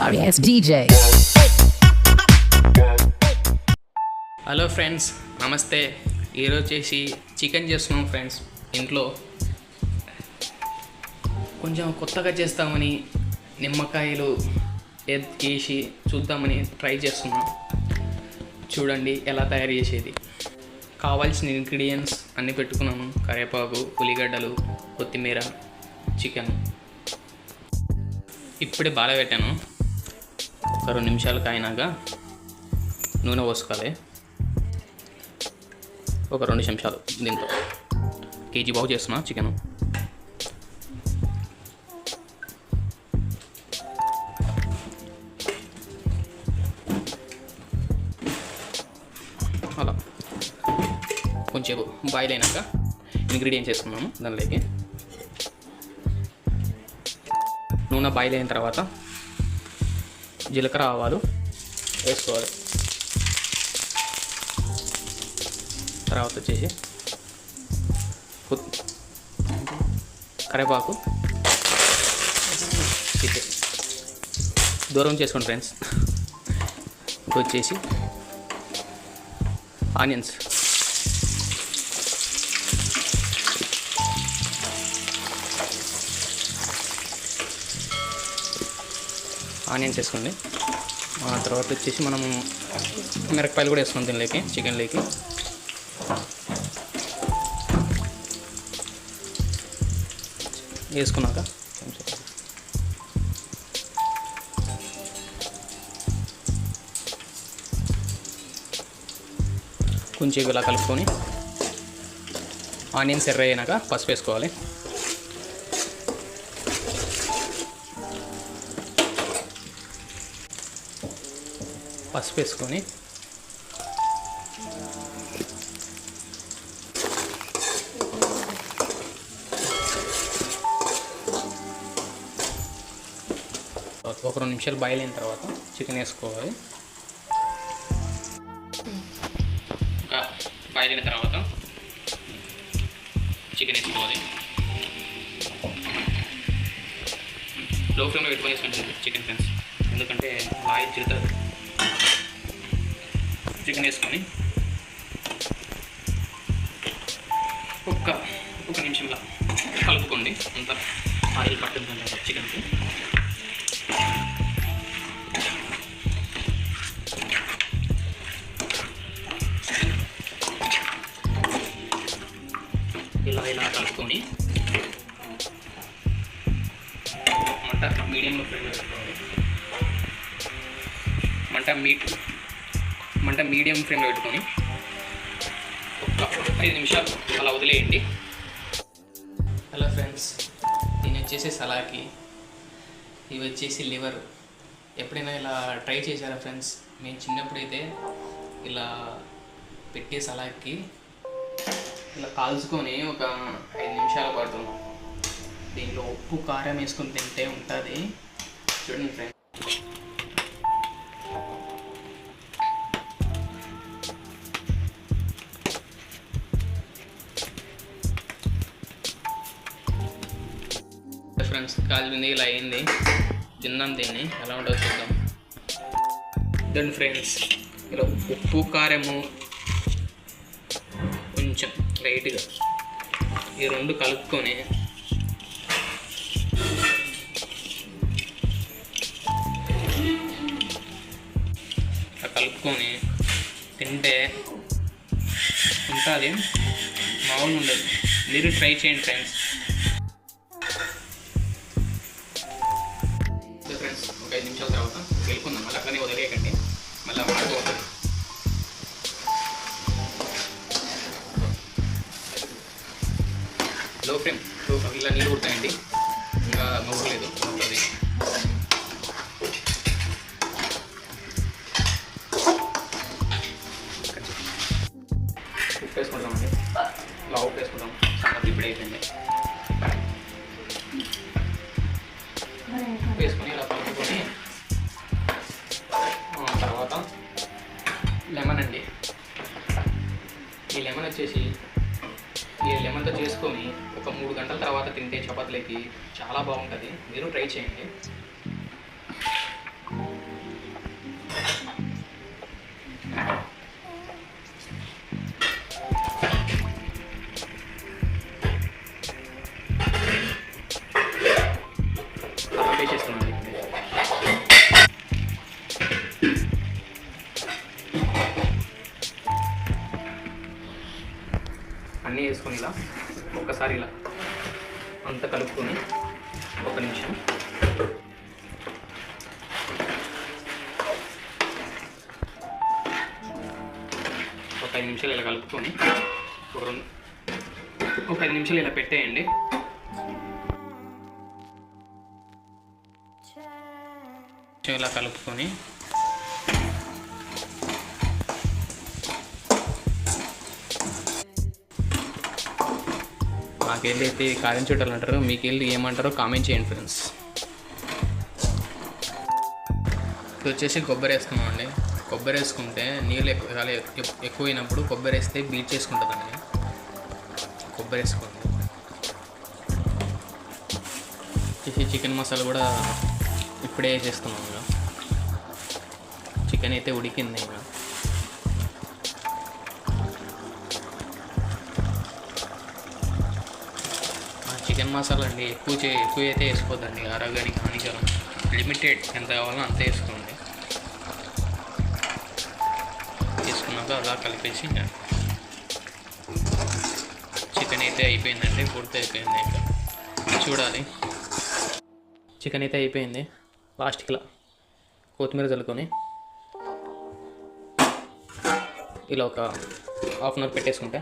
sorry ass DJ. Hello friends నమస్తే ఈరోజు చేసి చికెన్ చేస్తున్నాం ఫ్రెండ్స్ ఇంట్లో కొంచెం కొత్తగా చేస్తామని నిమ్మకాయలు వేసి చూద్దామని ట్రై చేస్తున్నాం. చూడండి ఎలా తయారు చేసేది. కావాల్సిన ఇంగ్రీడియంట్స్ అన్నీ పెట్టుకున్నాము కరివేపాకు ఉల్లిగడ్డలు కొత్తిమీర చికెన్. ఇప్పుడే బాగా పెట్టాను. ఒక రెండు నిమిషాలు కాయినాక నూనె పోసుకోవాలి. ఒక రెండు నిమిషాలు దీంతో. కేజీ బాగు చేస్తున్నా చికెన్ అలా. కొంచెం బాయిల్ అయినాక ఇంగ్రీడియంట్స్ వేసుకున్నాము దానిలోకి. నూనె బాయిల్ అయిన తర్వాత జీలకర్ర ఆవాలు. వేసుకోవాలి. తర్వాత వచ్చేసి కరివేపాకు. చికెన్ దూరం చేసుకోండి ఫ్రెండ్స్. ఇంకొచ్చేసి ఆనియన్స్. ఆనియన్స్ వేసుకోండి తర్వాత వచ్చేసి మనం మిరపకాయలు కూడా వేసుకుందాం దీనిలోకి చికెన్లోకి. వేసుకున్నాక కొంచెం ఇలా కలుపుకొని ఆనియన్స్ ఎర్ర అయినాక పసుపు వేసుకోవాలి. పసుపు వేసుకొని. ఒక రెండు నిమిషాలు బాయిల్ అయిన తర్వాత చికెన్ వేసుకోవాలి. ఒక బాయిల్ అయిన తర్వాత చికెన్ వేసుకోవాలి. లో ఫ్లేమ్లో పెట్టుకొని వేసుకోండి చికెన్ ఫ్రెండ్స్. ఎందుకంటే ఆయిల్ చిరుతుంది చికెన్ వేసుకొని ఒక్క ఒక నిమిషంలో కలుపుకోండి. అంతా ఆయిల్ పట్టిందండి చికెన్కి. ఇలా ఇలా కలుపుకొని మంట మీడియంలో ఫ్లేమ్లో పెట్టుకోవాలి. మంట మీట్ మంట మీడియం ఫ్లేమ్లో పెట్టుకొని ఒక ఐదు నిమిషాలు అలా వదిలేయండి. హలో ఫ్రెండ్స్ దీని వచ్చేసి సలాకి ఇవి వచ్చేసి లివర్. ఎప్పుడైనా ఇలా ట్రై చేశారా ఫ్రెండ్స్? మేము చిన్నప్పుడైతే ఇలా పెట్టి సలాకి ఇలా కాల్చుకొని ఒక ఐదు నిమిషాలు పాటు దీంట్లో ఉప్పు కారం వేసుకొని తింటే ఉంటుంది. చూడండి ఫ్రెండ్స్. ఫ్రెండ్స్. కాలింది ఇలా అయింది. తిన్నాం దీన్ని. ఎలా ఉంటుందో చూద్దాం. ఇదండి ఫ్రెండ్స్. ఇలా ఉప్పు కారము కొంచెం లైట్గా ఈ రెండు కలుపుకొని కలుపుకొని తింటే ఉంటుంది. మామూలు ఉండదు. మీరు ట్రై చేయండి ఫ్రెండ్స్. లో ఫ్లేమ్లో ఇలా నీళ్ళు కుడతాయండి. ఇంకా నవ్వలేదు అవుతుంది ఉప్పు వేసుకుంటామండి ఇలా ఉప్పు వేసుకుంటాం సంగతి ఇప్పుడు అయిపోయింది. ఉప్పు వేసుకొని ఇలా కలుపుకొని తర్వాత లెమన్ అండి. ఈ లెమన్ వచ్చేసి ఈ లెమన్తో చేసుకొని ఒక మూడు గంటల తర్వాత తింటే చపాతీలకి చాలా బాగుంటుంది. మీరు ట్రై చేయండి. ఒకసారి ఇలా అంతా కలుపుకొని ఒక నిమిషం. ఒక ఐదు నిమిషాలు ఇలా కలుపుకొని ఒక రెండు ఒక ఐదు నిమిషాలు ఇలా పెట్టేయండి. ఇలా కలుపుకొని మాకెళ్ళి అయితే కారం చుట్టాలు అంటారు మీకు వెళ్ళి ఏమంటారో కామెంట్ చేయండి ఫ్రెండ్స్ ఇది వచ్చేసి కొబ్బరి వేసుకున్నామండి కొబ్బరి వేసుకుంటే నీళ్ళు ఎక్కువ చాలా ఎక్కువ అయినప్పుడు కొబ్బరి వేస్తే బీట్ చేసుకుంటుందండి కొబ్బరి వేసుకోండి. వచ్చేసి చికెన్ మసాలా కూడా ఇప్పుడే వేసేస్తున్నాం ఇంకా. చికెన్ అయితే ఉడికింది ఇంకా. చికెన్ మసాలా అండి ఎక్కువ చే ఎక్కువ అయితే వేసుకోవద్దండి ఆరోగ్యానికి హానికరం. లిమిటెడ్ ఎంత కావాలో అంత వేసుకోండి. వేసుకున్నాక అలా కలిపేసి చికెన్ అయితే అయిపోయిందండి గుర్తు అయిపోయింది ఇంకా. చూడాలి. చికెన్ అయితే అయిపోయింది లాస్ట్కి ఇలా కొత్తిమీర చల్లుకొని ఇలా ఒక హాఫ్ అన్ అవర్ పెట్టేసుకుంటే